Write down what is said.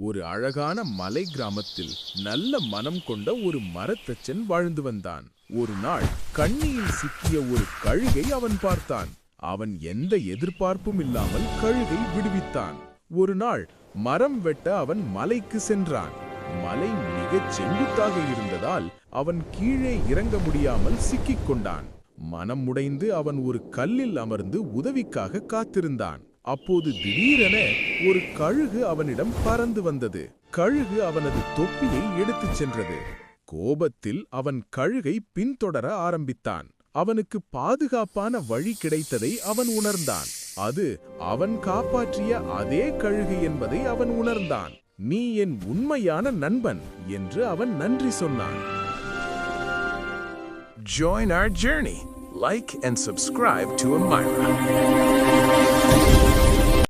ஒரு அழகான மலை கிராமத்தில் நல்ல மனம் கொண்ட ஒரு மரத்தச்சன் வாழ்ந்து வந்தான். ஒரு நாள் கண்ணியில் சிக்கிய ஒரு கழுகை அவன் பார்த்தான். அவன் எந்த எதிர்பார்ப்பும் இல்லாமல் கழுகை விடுவித்தான். ஒரு நாள் மரம் வெட்ட அவன் மலைக்கு சென்றான். மலை மிகச் செங்குத்தாக இருந்ததால் அவன் கீழே இறங்க முடியாமல் சிக்கிக் கொண்டான். மனம் உடைந்து அவன் ஒரு கல்லில் அமர்ந்து உதவிக்காக காத்திருந்தான். அப்போது திடீரென ஒரு கழுகு அவனிடம் பறந்து வந்தது. கழுகு அவனது தொப்பியை எடுத்துச் சென்றது. கோபத்தில் அவன் கழுகை பின்தொடர ஆரம்பித்தான். அவனுக்கு பாதுகாப்பான வழி கிடைத்ததை அவன் உணர்ந்தான். அது அவன் காப்பாற்றிய அதே கழுகு என்பதை அவன் உணர்ந்தான். நீ என் உண்மையான நண்பன் என்று அவன் நன்றி சொன்னான். Join our journey. Like and subscribe to Amira.